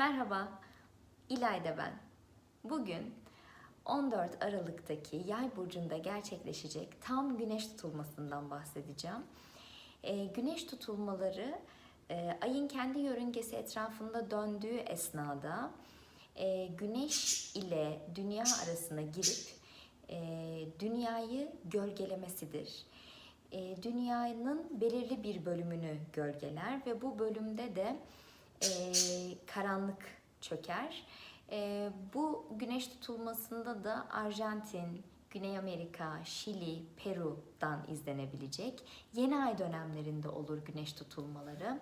Merhaba, İlayda ben. Bugün 14 Aralık'taki Yay burcunda gerçekleşecek tam güneş tutulmasından bahsedeceğim. Ee, güneş tutulmaları e, ayın kendi yörüngesi etrafında döndüğü esnada e, güneş ile dünya arasına girip e, dünyayı gölgelemesidir. E, dünyanın belirli bir bölümünü gölgeler ve bu bölümde de e, karanlık çöker. E, bu güneş tutulmasında da Arjantin, Güney Amerika, Şili, Peru'dan izlenebilecek. Yeni ay dönemlerinde olur güneş tutulmaları.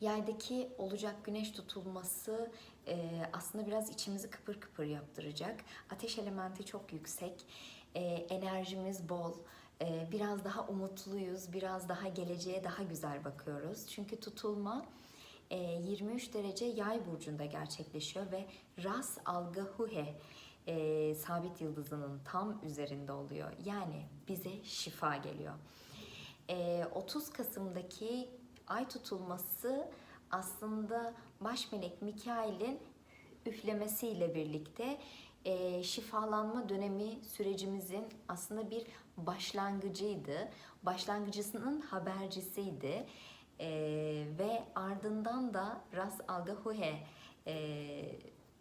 Yerdeki olacak güneş tutulması e, aslında biraz içimizi kıpır kıpır yaptıracak. Ateş elementi çok yüksek, e, enerjimiz bol, e, biraz daha umutluyuz, biraz daha geleceğe daha güzel bakıyoruz. Çünkü tutulma 23 derece yay burcunda gerçekleşiyor ve Ras Alga Huhe e, sabit yıldızının tam üzerinde oluyor. Yani bize şifa geliyor. E, 30 Kasım'daki ay tutulması aslında baş melek Mikail'in üflemesiyle birlikte e, şifalanma dönemi sürecimizin aslında bir başlangıcıydı. Başlangıcısının habercisiydi. E, ve ardından da Ras Alga Huhe e,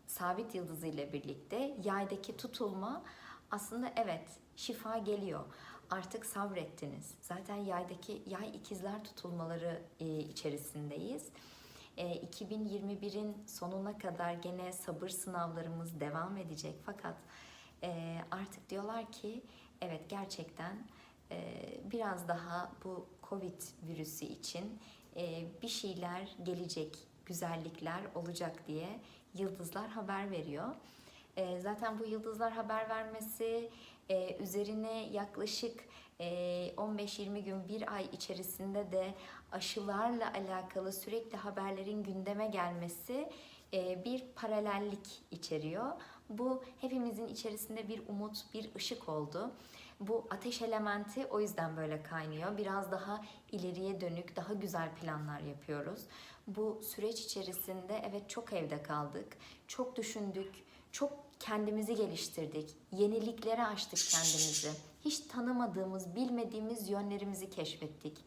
sabit yıldızı ile birlikte yaydaki tutulma aslında evet şifa geliyor. Artık sabrettiniz. Zaten yaydaki yay ikizler tutulmaları e, içerisindeyiz. E, 2021'in sonuna kadar gene sabır sınavlarımız devam edecek. Fakat e, artık diyorlar ki evet gerçekten e, biraz daha bu Covid virüsü için e, bir şeyler gelecek, güzellikler olacak diye yıldızlar haber veriyor. E, zaten bu yıldızlar haber vermesi e, üzerine yaklaşık e, 15-20 gün, bir ay içerisinde de aşılarla alakalı sürekli haberlerin gündeme gelmesi bir paralellik içeriyor. Bu hepimizin içerisinde bir umut, bir ışık oldu. Bu ateş elementi o yüzden böyle kaynıyor. Biraz daha ileriye dönük, daha güzel planlar yapıyoruz. Bu süreç içerisinde evet çok evde kaldık, çok düşündük, çok kendimizi geliştirdik, yeniliklere açtık kendimizi. Hiç tanımadığımız, bilmediğimiz yönlerimizi keşfettik.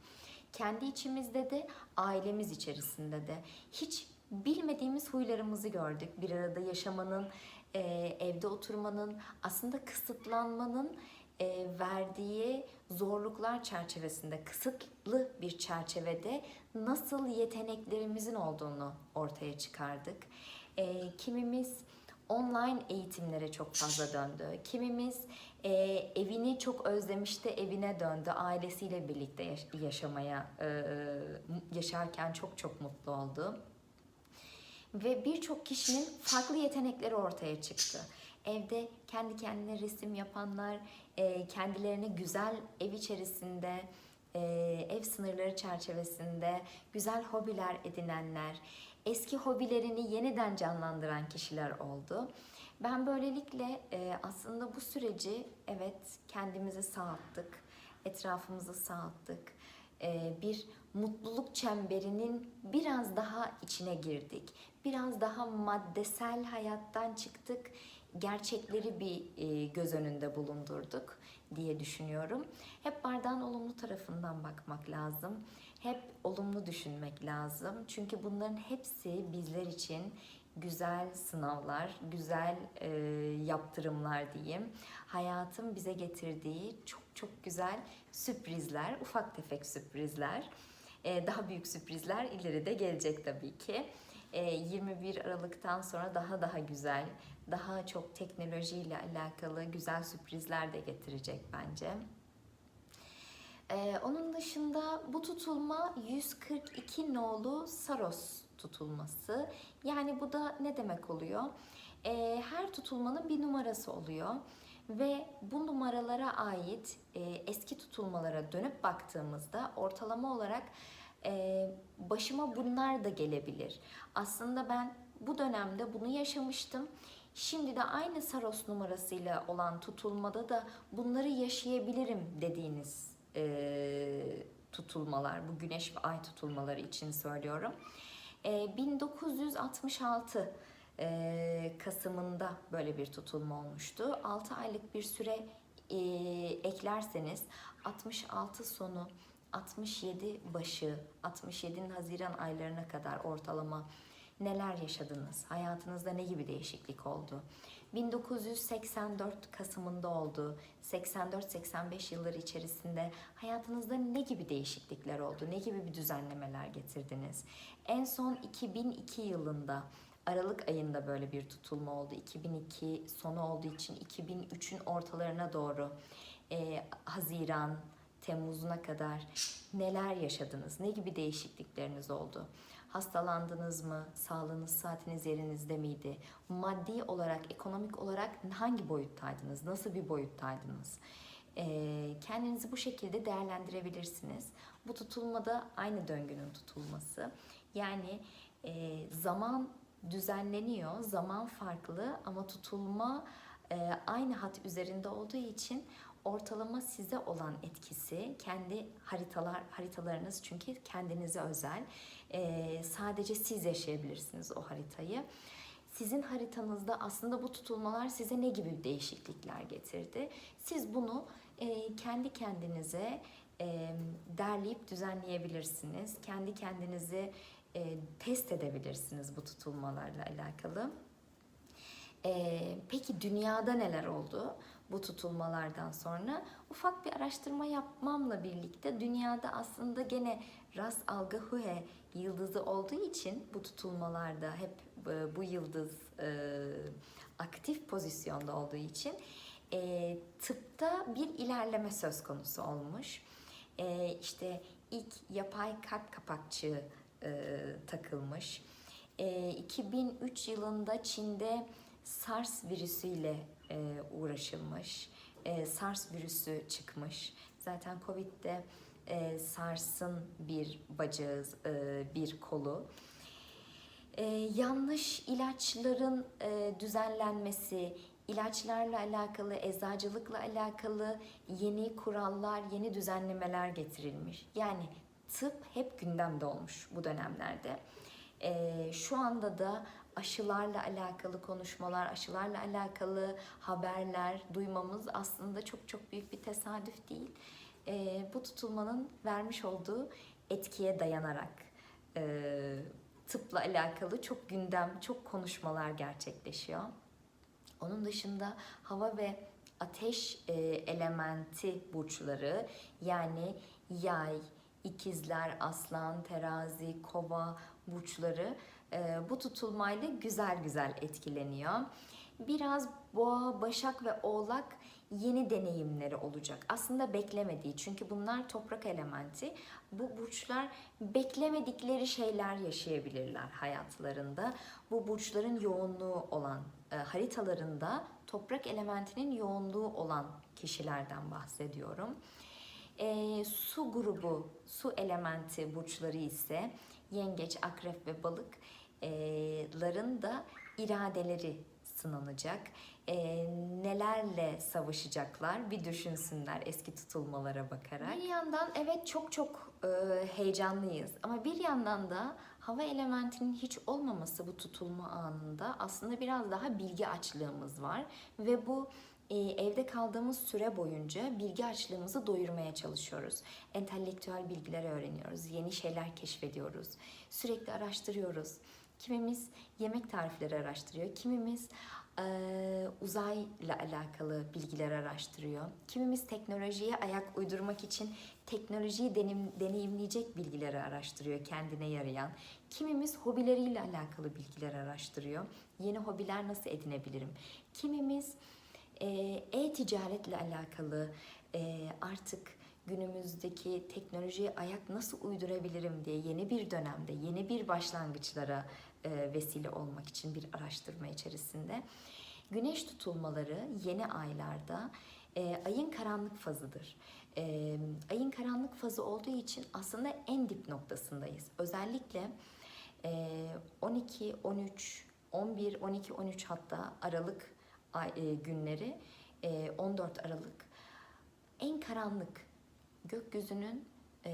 Kendi içimizde de, ailemiz içerisinde de hiç bilmediğimiz huylarımızı gördük. Bir arada yaşamanın, evde oturmanın, aslında kısıtlanmanın e, verdiği zorluklar çerçevesinde, kısıtlı bir çerçevede nasıl yeteneklerimizin olduğunu ortaya çıkardık. E, kimimiz online eğitimlere çok fazla döndü. Kimimiz e, evini çok özlemişti, evine döndü. Ailesiyle birlikte yaş- yaşamaya, e, yaşarken çok çok mutlu oldu. Ve birçok kişinin farklı yetenekleri ortaya çıktı. Evde kendi kendine resim yapanlar, e, kendilerine güzel ev içerisinde, e, ev sınırları çerçevesinde güzel hobiler edinenler, eski hobilerini yeniden canlandıran kişiler oldu. Ben böylelikle e, aslında bu süreci evet kendimizi sağalttık, etrafımızı sağalttık. E, bir mutluluk çemberinin biraz daha içine girdik. Biraz daha maddesel hayattan çıktık. Gerçekleri bir e, göz önünde bulundurduk diye düşünüyorum. Hep bardağın olumlu tarafından bakmak lazım. Hep olumlu düşünmek lazım. Çünkü bunların hepsi bizler için güzel sınavlar, güzel e, yaptırımlar diyeyim. Hayatın bize getirdiği çok çok güzel sürprizler, ufak tefek sürprizler. E, daha büyük sürprizler ileride gelecek tabii ki. E, 21 Aralık'tan sonra daha daha güzel, daha çok teknolojiyle alakalı güzel sürprizler de getirecek bence. Ee, onun dışında bu tutulma 142 nolu Saros tutulması. Yani bu da ne demek oluyor? Ee, her tutulmanın bir numarası oluyor ve bu numaralara ait e, eski tutulmalara dönüp baktığımızda ortalama olarak e, başıma bunlar da gelebilir. Aslında ben bu dönemde bunu yaşamıştım. Şimdi de aynı Saros numarasıyla olan tutulmada da bunları yaşayabilirim dediğiniz e, tutulmalar, bu güneş ve ay tutulmaları için söylüyorum. E, 1966 e, Kasım'ında böyle bir tutulma olmuştu. 6 aylık bir süre e, eklerseniz 66 sonu 67 başı, 67'nin Haziran aylarına kadar ortalama neler yaşadınız? Hayatınızda ne gibi değişiklik oldu? 1984 Kasım'ında oldu. 84-85 yılları içerisinde hayatınızda ne gibi değişiklikler oldu? Ne gibi bir düzenlemeler getirdiniz? En son 2002 yılında Aralık ayında böyle bir tutulma oldu. 2002 sonu olduğu için 2003'ün ortalarına doğru e, Haziran, Temmuz'una kadar neler yaşadınız? Ne gibi değişiklikleriniz oldu? Hastalandınız mı? Sağlığınız, saatiniz yerinizde miydi? Maddi olarak, ekonomik olarak hangi boyuttaydınız? Nasıl bir boyuttaydınız? Ee, kendinizi bu şekilde değerlendirebilirsiniz. Bu tutulmada aynı döngünün tutulması. Yani e, zaman düzenleniyor, zaman farklı ama tutulma e, aynı hat üzerinde olduğu için ortalama size olan etkisi kendi haritalar haritalarınız çünkü kendinize özel. Ee, sadece siz yaşayabilirsiniz o haritayı. Sizin haritanızda aslında bu tutulmalar size ne gibi değişiklikler getirdi? Siz bunu e, kendi kendinize e, derleyip düzenleyebilirsiniz. Kendi kendinizi e, test edebilirsiniz bu tutulmalarla alakalı. E, peki dünyada neler oldu? Bu tutulmalardan sonra ufak bir araştırma yapmamla birlikte dünyada aslında gene Ras Alga Hue yıldızı olduğu için bu tutulmalarda hep e, bu yıldız e, aktif pozisyonda olduğu için e, tıpta bir ilerleme söz konusu olmuş. E, işte ilk yapay kalp kapakçığı takılmış. E, 2003 yılında Çin'de SARS virüsüyle e, uğraşılmış. E, SARS virüsü çıkmış. Zaten Covid'de e, SARS'ın bir bacağı, e, bir kolu. E, yanlış ilaçların e, düzenlenmesi, ilaçlarla alakalı, eczacılıkla alakalı yeni kurallar, yeni düzenlemeler getirilmiş. Yani tıp hep gündemde olmuş bu dönemlerde. E, şu anda da aşılarla alakalı konuşmalar, aşılarla alakalı haberler duymamız aslında çok çok büyük bir tesadüf değil. E, bu tutulmanın vermiş olduğu etkiye dayanarak e, tıpla alakalı çok gündem, çok konuşmalar gerçekleşiyor. Onun dışında hava ve ateş e, elementi burçları yani yay, ikizler, aslan, terazi, kova burçları e, bu tutulmayla güzel güzel etkileniyor. Biraz boğa, başak ve oğlak yeni deneyimleri olacak. Aslında beklemediği çünkü bunlar toprak elementi. Bu burçlar beklemedikleri şeyler yaşayabilirler hayatlarında. Bu burçların yoğunluğu olan e, haritalarında toprak elementinin yoğunluğu olan kişilerden bahsediyorum. E, su grubu, su elementi burçları ise yengeç, akrep ve balık ların da iradeleri sınanacak. E, nelerle savaşacaklar bir düşünsünler eski tutulmalara bakarak. Bir yandan evet çok çok e, heyecanlıyız ama bir yandan da hava elementinin hiç olmaması bu tutulma anında aslında biraz daha bilgi açlığımız var ve bu evde kaldığımız süre boyunca bilgi açlığımızı doyurmaya çalışıyoruz. Entelektüel bilgiler öğreniyoruz, yeni şeyler keşfediyoruz, sürekli araştırıyoruz. Kimimiz yemek tarifleri araştırıyor, kimimiz e, uzayla alakalı bilgiler araştırıyor. Kimimiz teknolojiye ayak uydurmak için teknolojiyi denim, deneyimleyecek bilgileri araştırıyor, kendine yarayan. Kimimiz hobileriyle alakalı bilgiler araştırıyor. Yeni hobiler nasıl edinebilirim? Kimimiz e-ticaretle alakalı e, artık günümüzdeki teknolojiye ayak nasıl uydurabilirim diye yeni bir dönemde, yeni bir başlangıçlara e, vesile olmak için bir araştırma içerisinde. Güneş tutulmaları yeni aylarda e, ayın karanlık fazıdır. E, ayın karanlık fazı olduğu için aslında en dip noktasındayız. Özellikle e, 12, 13, 11, 12, 13 hatta Aralık günleri e, 14 Aralık en karanlık gökyüzünün e,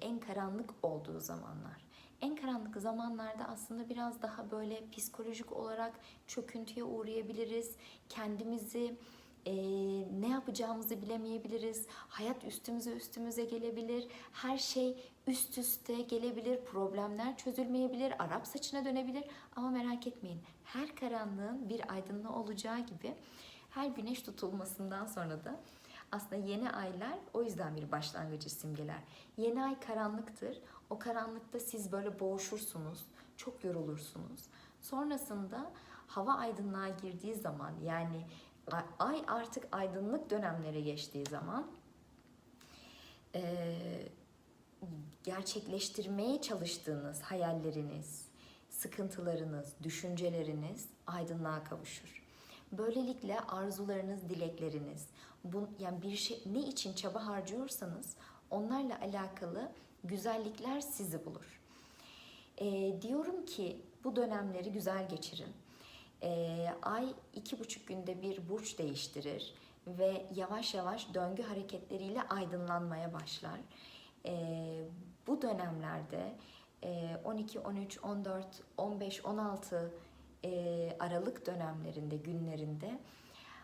en karanlık olduğu zamanlar En karanlık zamanlarda aslında biraz daha böyle psikolojik olarak çöküntüye uğrayabiliriz. Kendimizi e, ne yapacağımızı bilemeyebiliriz. Hayat üstümüze üstümüze gelebilir. Her şey üst üste gelebilir. Problemler çözülmeyebilir. Arap saçına dönebilir. Ama merak etmeyin. Her karanlığın bir aydınlığı olacağı gibi her güneş tutulmasından sonra da aslında yeni aylar o yüzden bir başlangıcı simgeler. Yeni ay karanlıktır. O karanlıkta siz böyle boğuşursunuz. Çok yorulursunuz. Sonrasında hava aydınlığa girdiği zaman yani ay artık aydınlık dönemlere geçtiği zaman eee, gerçekleştirmeye çalıştığınız hayalleriniz, sıkıntılarınız, düşünceleriniz aydınlığa kavuşur. Böylelikle arzularınız, dilekleriniz, bu, yani bir şey ne için çaba harcıyorsanız onlarla alakalı güzellikler sizi bulur. Ee, diyorum ki bu dönemleri güzel geçirin. Ee, ay iki buçuk günde bir burç değiştirir ve yavaş yavaş döngü hareketleriyle aydınlanmaya başlar. Ee, bu dönemlerde e, 12, 13, 14, 15, 16 e, Aralık dönemlerinde, günlerinde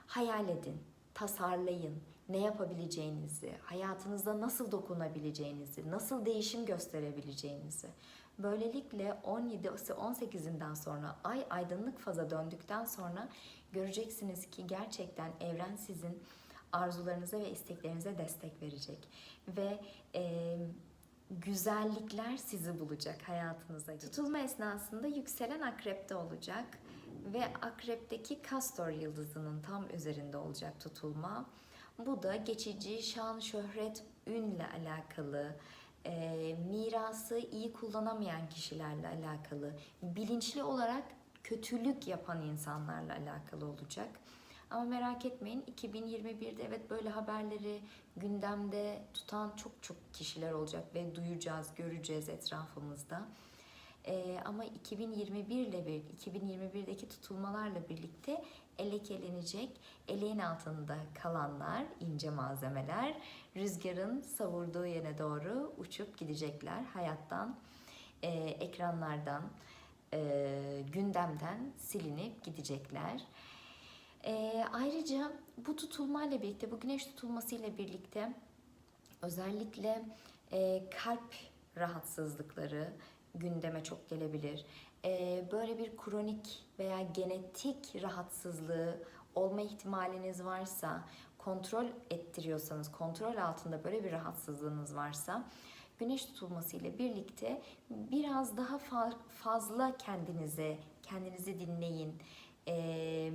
hayal edin, tasarlayın, ne yapabileceğinizi, hayatınızda nasıl dokunabileceğinizi, nasıl değişim gösterebileceğinizi. Böylelikle 17 18'inden sonra ay aydınlık faza döndükten sonra göreceksiniz ki gerçekten evren sizin arzularınıza ve isteklerinize destek verecek ve e, güzellikler sizi bulacak hayatınıza. Tutulma esnasında yükselen akrepte olacak ve akrepteki Kastor yıldızının tam üzerinde olacak tutulma. Bu da geçici şan, şöhret, ünle alakalı, e, mirası iyi kullanamayan kişilerle alakalı, bilinçli olarak kötülük yapan insanlarla alakalı olacak. Ama merak etmeyin 2021'de evet böyle haberleri gündemde tutan çok çok kişiler olacak ve duyacağız, göreceğiz etrafımızda. Ee, ama 2021 ile bir 2021'deki tutulmalarla birlikte elekelenecek, eleğin altında kalanlar, ince malzemeler rüzgarın savurduğu yöne doğru uçup gidecekler hayattan, e, ekranlardan, e, gündemden silinip gidecekler. E, ayrıca bu tutulmayla birlikte, bu güneş tutulmasıyla birlikte özellikle e, kalp rahatsızlıkları gündeme çok gelebilir. E, böyle bir kronik veya genetik rahatsızlığı olma ihtimaliniz varsa, kontrol ettiriyorsanız, kontrol altında böyle bir rahatsızlığınız varsa, güneş tutulması ile birlikte biraz daha fa- fazla kendinize, kendinizi dinleyin. Ee,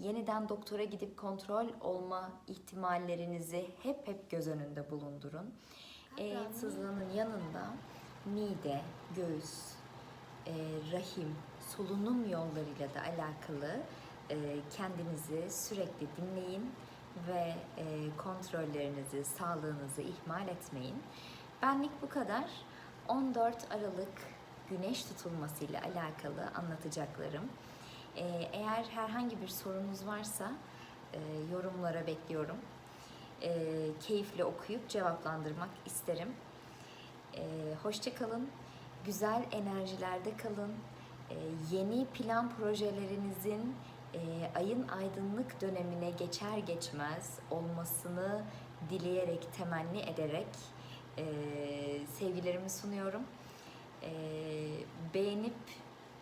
yeniden doktora gidip kontrol olma ihtimallerinizi hep hep göz önünde bulundurun. Ee, sızlığının yanında mide, göğüs, e, rahim, solunum yollarıyla da alakalı e, kendinizi sürekli dinleyin ve e, kontrollerinizi, sağlığınızı ihmal etmeyin. Benlik bu kadar. 14 Aralık güneş tutulması ile alakalı anlatacaklarım. E, eğer herhangi bir sorunuz varsa e, yorumlara bekliyorum. E, keyifle okuyup cevaplandırmak isterim. E, hoşça kalın, güzel enerjilerde kalın. E, yeni plan projelerinizin e, ayın aydınlık dönemine geçer geçmez olmasını dileyerek, temenni ederek e, sevgilerimi sunuyorum. E, beğenip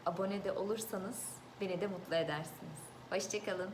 abone de olursanız beni de mutlu edersiniz. Hoşçakalın.